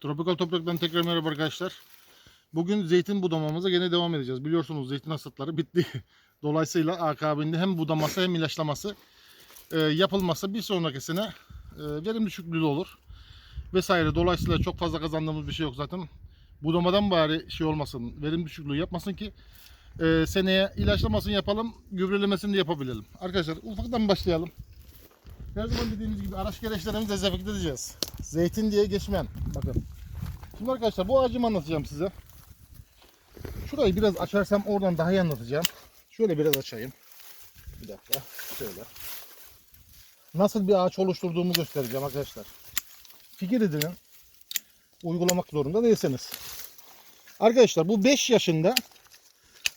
Tropikal Toprak'tan tekrar merhaba arkadaşlar. Bugün zeytin budamamıza gene devam edeceğiz. Biliyorsunuz zeytin hasatları bitti. Dolayısıyla akabinde hem budaması hem ilaçlaması e, yapılmazsa bir sonraki sene e, verim düşüklüğü olur. Vesaire. Dolayısıyla çok fazla kazandığımız bir şey yok zaten. Budamadan bari şey olmasın, verim düşüklüğü yapmasın ki e, seneye ilaçlamasını yapalım, gübrelemesini de yapabilelim. Arkadaşlar ufaktan başlayalım. Her zaman dediğimiz gibi araç gereçlerimizi dezenfekte edeceğiz. Zeytin diye geçmeyen. Bakın. Şimdi arkadaşlar bu ağacımı anlatacağım size. Şurayı biraz açarsam oradan daha iyi anlatacağım. Şöyle biraz açayım. Bir dakika. Şöyle. Nasıl bir ağaç oluşturduğumu göstereceğim arkadaşlar. Fikir edinin. Uygulamak zorunda değilseniz. Arkadaşlar bu 5 yaşında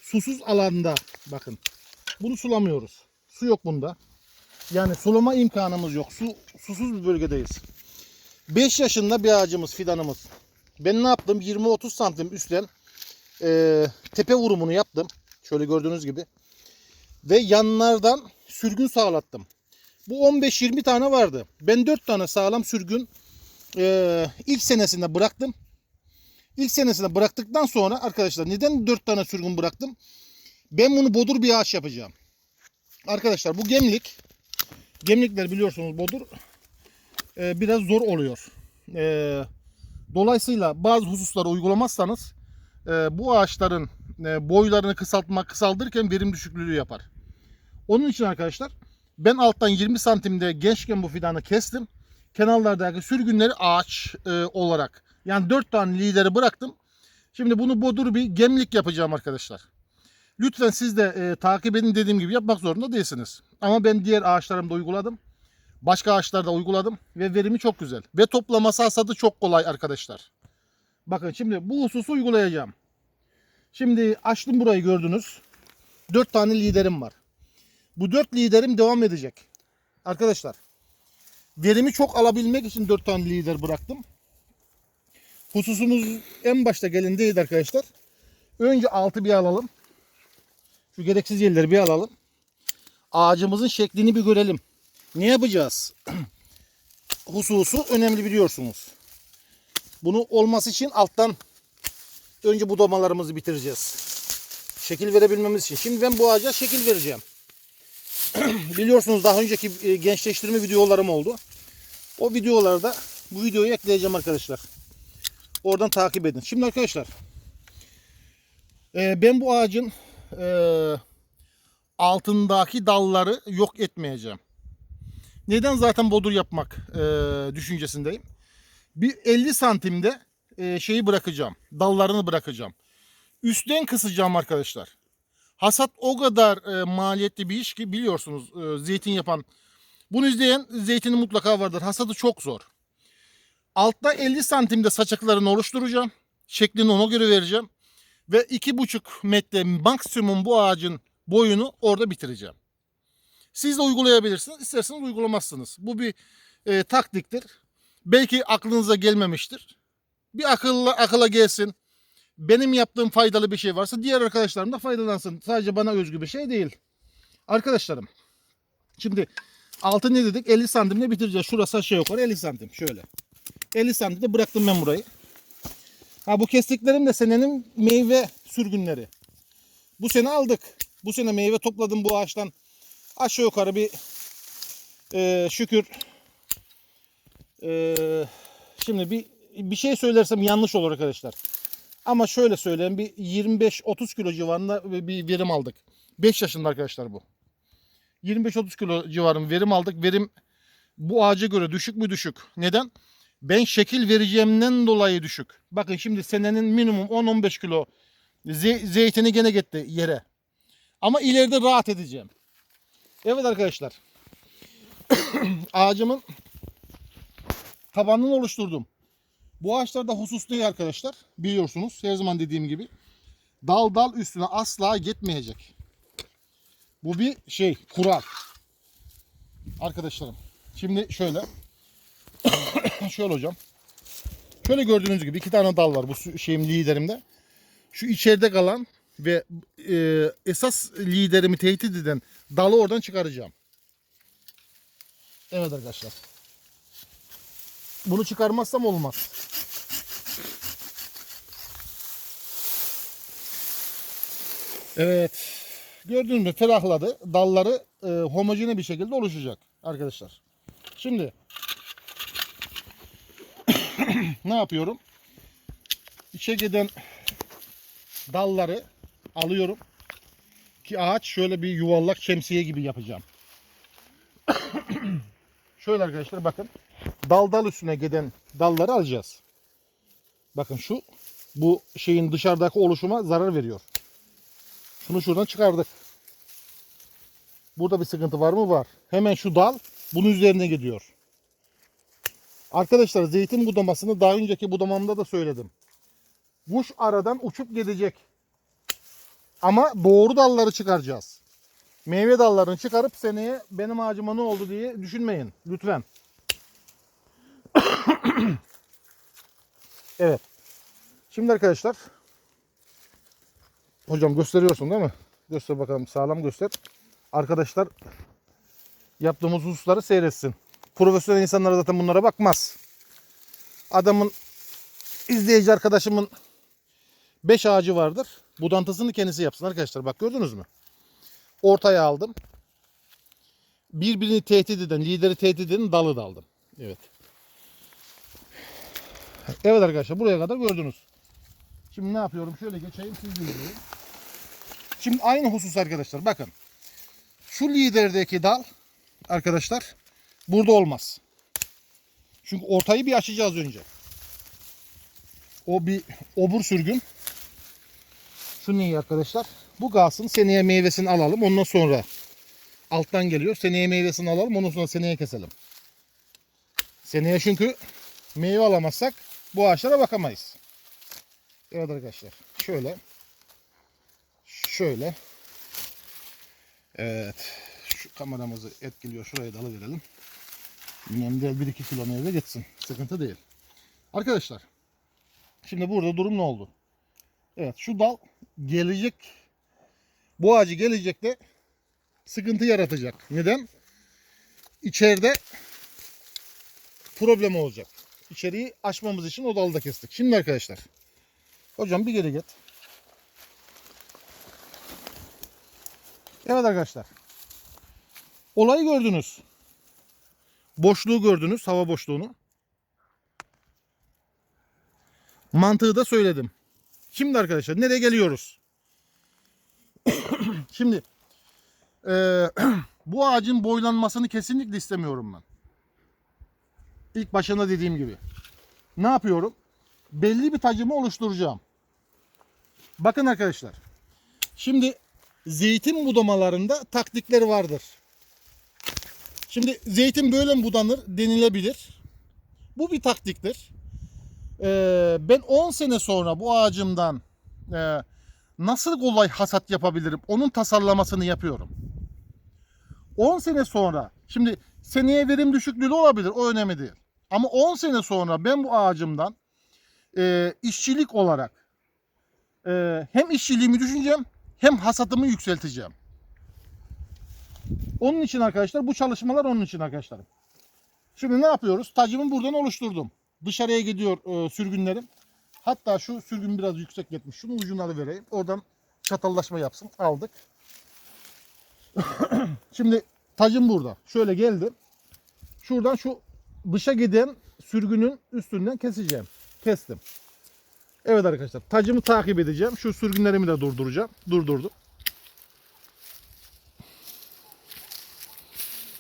susuz alanda bakın. Bunu sulamıyoruz. Su yok bunda. Yani sulama imkanımız yok. Su, susuz bir bölgedeyiz. 5 yaşında bir ağacımız, fidanımız. Ben ne yaptım? 20-30 santim üstten e, tepe vurumunu yaptım. Şöyle gördüğünüz gibi. Ve yanlardan sürgün sağlattım. Bu 15-20 tane vardı. Ben 4 tane sağlam sürgün e, ilk senesinde bıraktım. İlk senesinde bıraktıktan sonra arkadaşlar neden 4 tane sürgün bıraktım? Ben bunu bodur bir ağaç yapacağım. Arkadaşlar bu gemlik Gemlikler biliyorsunuz bodur e, biraz zor oluyor. E, dolayısıyla bazı hususları uygulamazsanız e, bu ağaçların e, boylarını kısaltmak kısaldırırken verim düşüklüğü yapar. Onun için arkadaşlar ben alttan 20 santimde gençken bu fidanı kestim. Kenarlardaki sürgünleri ağaç e, olarak yani 4 tane lideri bıraktım. Şimdi bunu bodur bir gemlik yapacağım arkadaşlar. Lütfen siz de e, takip edin dediğim gibi yapmak zorunda değilsiniz. Ama ben diğer ağaçlarımda uyguladım. Başka ağaçlarda uyguladım ve verimi çok güzel. Ve toplaması hasadı çok kolay arkadaşlar. Bakın şimdi bu hususu uygulayacağım. Şimdi açtım burayı gördünüz. 4 tane liderim var. Bu 4 liderim devam edecek. Arkadaşlar verimi çok alabilmek için 4 tane lider bıraktım. Hususumuz en başta gelindeydi arkadaşlar. Önce altı bir alalım. Şu gereksiz yerleri bir alalım. Ağacımızın şeklini bir görelim. Ne yapacağız? Hususu önemli biliyorsunuz. Bunu olması için alttan önce budamalarımızı bitireceğiz. Şekil verebilmemiz için. Şimdi ben bu ağaca şekil vereceğim. biliyorsunuz daha önceki e, gençleştirme videolarım oldu. O videolarda bu videoyu ekleyeceğim arkadaşlar. Oradan takip edin. Şimdi arkadaşlar e, ben bu ağacın e, altındaki dalları yok etmeyeceğim. Neden zaten bodur yapmak e, düşüncesindeyim. Bir 50 santimde e, şeyi bırakacağım. Dallarını bırakacağım. Üstten kısacağım arkadaşlar. Hasat o kadar e, maliyetli bir iş ki biliyorsunuz zeytin yapan. Bunu izleyen zeytini mutlaka vardır. Hasadı çok zor. Altta 50 santimde saçaklarını oluşturacağım. Şeklini ona göre vereceğim ve iki buçuk metre maksimum bu ağacın boyunu orada bitireceğim. Siz de uygulayabilirsiniz. isterseniz uygulamazsınız. Bu bir e, taktiktir. Belki aklınıza gelmemiştir. Bir akılla, akıla gelsin. Benim yaptığım faydalı bir şey varsa diğer arkadaşlarım da faydalansın. Sadece bana özgü bir şey değil. Arkadaşlarım. Şimdi altı ne dedik? 50 santimle bitireceğiz. Şurası aşağı yukarı 50 santim. Şöyle. 50 santimde bıraktım ben burayı. Ha bu kestiklerim de senenin meyve sürgünleri. Bu sene aldık. Bu sene meyve topladım bu ağaçtan. Aşağı yukarı bir e, şükür e, şimdi bir bir şey söylersem yanlış olur arkadaşlar. Ama şöyle söyleyeyim bir 25-30 kilo civarında bir verim aldık. 5 yaşında arkadaşlar bu. 25-30 kilo civarında verim aldık. Verim bu ağaca göre düşük mü düşük? Neden? Ben şekil vereceğimden dolayı düşük. Bakın şimdi senenin minimum 10-15 kilo ze- zeytini gene gitti yere. Ama ileride rahat edeceğim. Evet arkadaşlar. Ağacımın tabanını oluşturdum. Bu ağaçlarda husus değil arkadaşlar. Biliyorsunuz her zaman dediğim gibi. Dal dal üstüne asla gitmeyecek. Bu bir şey kural. Arkadaşlarım. Şimdi şöyle. Şöyle hocam. Şöyle gördüğünüz gibi iki tane dal var bu şeyim liderimde. Şu içeride kalan ve e, esas liderimi tehdit eden dalı oradan çıkaracağım. Evet arkadaşlar. Bunu çıkarmazsam olmaz. Evet. Gördüğünüz gibi ferahladı. Dalları e, homojene bir şekilde oluşacak arkadaşlar. Şimdi ne yapıyorum? İçe giden dalları alıyorum. Ki ağaç şöyle bir yuvarlak şemsiye gibi yapacağım. şöyle arkadaşlar bakın. Dal dal üstüne giden dalları alacağız. Bakın şu bu şeyin dışarıdaki oluşuma zarar veriyor. Şunu şuradan çıkardık. Burada bir sıkıntı var mı? Var. Hemen şu dal bunun üzerine gidiyor. Arkadaşlar zeytin budamasını daha önceki budamamda da söyledim. Kuş aradan uçup gidecek. Ama doğru dalları çıkaracağız. Meyve dallarını çıkarıp seneye benim ağacıma ne oldu diye düşünmeyin. Lütfen. evet. Şimdi arkadaşlar. Hocam gösteriyorsun değil mi? Göster bakalım sağlam göster. Arkadaşlar yaptığımız hususları seyretsin. Profesyonel insanlar zaten bunlara bakmaz. Adamın izleyici arkadaşımın 5 ağacı vardır. Budantısını kendisi yapsın arkadaşlar. Bak gördünüz mü? Ortaya aldım. Birbirini tehdit eden, lideri tehdit eden dalı da aldım. Evet. Evet arkadaşlar buraya kadar gördünüz. Şimdi ne yapıyorum? Şöyle geçeyim siz dinleyin. Şimdi aynı husus arkadaşlar. Bakın. Şu liderdeki dal arkadaşlar burada olmaz. Çünkü ortayı bir açacağız önce. O bir obur sürgün. Şu niye arkadaşlar? Bu kalsın. Seneye meyvesini alalım. Ondan sonra alttan geliyor. Seneye meyvesini alalım. Ondan sonra seneye keselim. Seneye çünkü meyve alamazsak bu ağaçlara bakamayız. Evet arkadaşlar. Şöyle. Şöyle. Evet. Şu kameramızı etkiliyor. Şuraya da alıverelim. Önemli değil. 1-2 kilo meyve geçsin. Sıkıntı değil. Arkadaşlar. Şimdi burada durum ne oldu? Evet şu dal gelecek. Bu ağacı gelecek de sıkıntı yaratacak. Neden? İçeride problem olacak. İçeriği açmamız için o dalı da kestik. Şimdi arkadaşlar. Hocam bir geri git. Evet arkadaşlar. Olayı gördünüz. Boşluğu gördünüz. Hava boşluğunu. Mantığı da söyledim. Şimdi arkadaşlar nereye geliyoruz? Şimdi eee, bu ağacın boylanmasını kesinlikle istemiyorum ben. İlk başında dediğim gibi. Ne yapıyorum? Belli bir tacımı oluşturacağım. Bakın arkadaşlar. Şimdi zeytin budamalarında taktikleri vardır. Şimdi zeytin böyle mi budanır denilebilir. Bu bir taktiktir. Ee, ben 10 sene sonra bu ağacımdan e, nasıl kolay hasat yapabilirim onun tasarlamasını yapıyorum. 10 sene sonra şimdi seneye verim düşüklüğü olabilir o önemli değil. Ama 10 sene sonra ben bu ağacımdan e, işçilik olarak e, hem işçiliğimi düşüneceğim hem hasatımı yükselteceğim. Onun için arkadaşlar bu çalışmalar onun için arkadaşlarım. Şimdi ne yapıyoruz? Tacımı buradan oluşturdum. Dışarıya gidiyor e, sürgünlerim. Hatta şu sürgün biraz yüksek gitmiş. Şunu ucuna da vereyim. Oradan çatallaşma yapsın. Aldık. Şimdi tacım burada. Şöyle geldi. Şuradan şu dışa giden sürgünün üstünden keseceğim. Kestim. Evet arkadaşlar tacımı takip edeceğim. Şu sürgünlerimi de durduracağım. Durdurdum.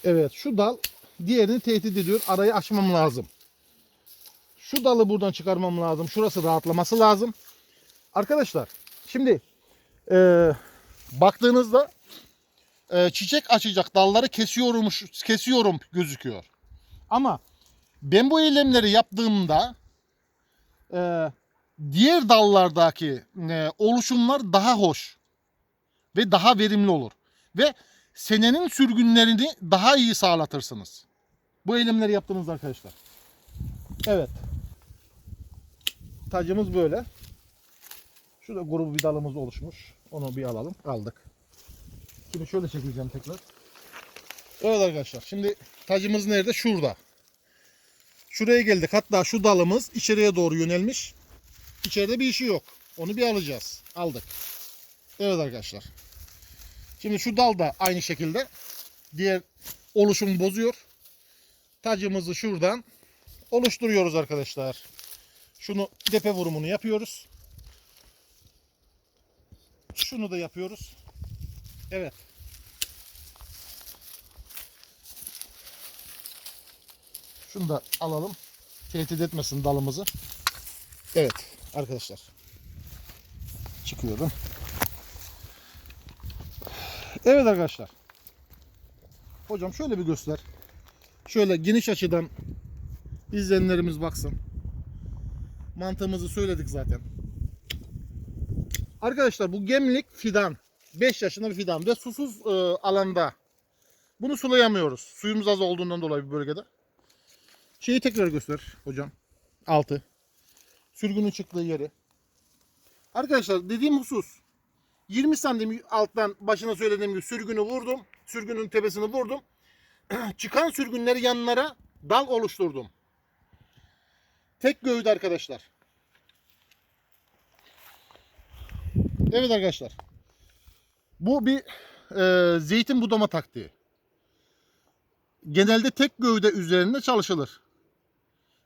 Evet şu dal diğerini tehdit ediyor. Arayı açmam lazım. Şu dalı buradan çıkarmam lazım. Şurası rahatlaması lazım. Arkadaşlar şimdi e, baktığınızda e, çiçek açacak dalları kesiyorum, kesiyorum gözüküyor. Ama ben bu eylemleri yaptığımda e, diğer dallardaki e, oluşumlar daha hoş ve daha verimli olur. Ve senenin sürgünlerini daha iyi sağlatırsınız. Bu eylemleri yaptığınızda arkadaşlar. Evet. Tacımız böyle. Şurada grubu bir dalımız oluşmuş. Onu bir alalım. Aldık. Şimdi şöyle çekeceğim tekrar. Evet arkadaşlar. Şimdi tacımız nerede? Şurada. Şuraya geldik. Hatta şu dalımız içeriye doğru yönelmiş. İçeride bir işi yok. Onu bir alacağız. Aldık. Evet arkadaşlar. Şimdi şu dal da aynı şekilde diğer oluşumu bozuyor. Tacımızı şuradan oluşturuyoruz arkadaşlar. Şunu depe vurumunu yapıyoruz. Şunu da yapıyoruz. Evet. Şunu da alalım. Tehdit etmesin dalımızı. Evet arkadaşlar. Çıkıyorum. Evet arkadaşlar. Hocam şöyle bir göster. Şöyle geniş açıdan izleyenlerimiz baksın. Mantığımızı söyledik zaten. Arkadaşlar bu gemlik fidan. 5 yaşında bir fidan ve susuz e, alanda. Bunu sulayamıyoruz. Suyumuz az olduğundan dolayı bir bölgede. Şeyi tekrar göster hocam. Altı. Sürgünün çıktığı yeri. Arkadaşlar dediğim husus 20 santim alttan başına söylediğim gibi sürgünü vurdum. Sürgünün tepesini vurdum. Çıkan sürgünleri yanlara dal oluşturdum. Tek gövde arkadaşlar. Evet arkadaşlar. Bu bir e, zeytin budama taktiği. Genelde tek gövde üzerinde çalışılır.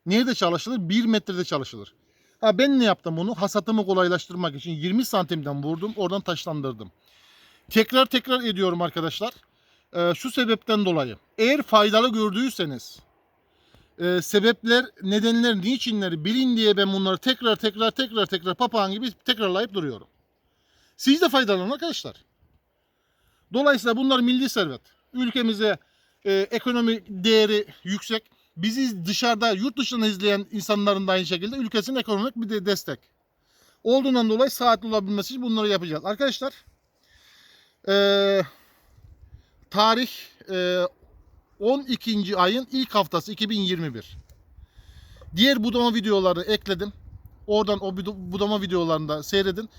Nerede çalışılır? 1 metrede çalışılır. Ha ben ne yaptım bunu? Hasatımı kolaylaştırmak için 20 santimden vurdum. Oradan taşlandırdım. Tekrar tekrar ediyorum arkadaşlar. Ee, şu sebepten dolayı. Eğer faydalı gördüyseniz e, sebepler, nedenler, niçinleri bilin diye ben bunları tekrar tekrar tekrar tekrar papağan gibi tekrarlayıp duruyorum. Siz de faydalanın arkadaşlar. Dolayısıyla bunlar milli servet. Ülkemize e, ekonomi değeri yüksek. Bizi dışarıda, yurt dışından izleyen insanların da aynı şekilde ülkesinin ekonomik bir de destek. Olduğundan dolayı saatli olabilmesi için bunları yapacağız. Arkadaşlar e, tarih e, 12. ayın ilk haftası 2021. Diğer budama videoları ekledim. Oradan o budama videolarını da seyredin.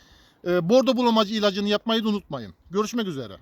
E, bordo bulamacı ilacını yapmayı da unutmayın. Görüşmek üzere.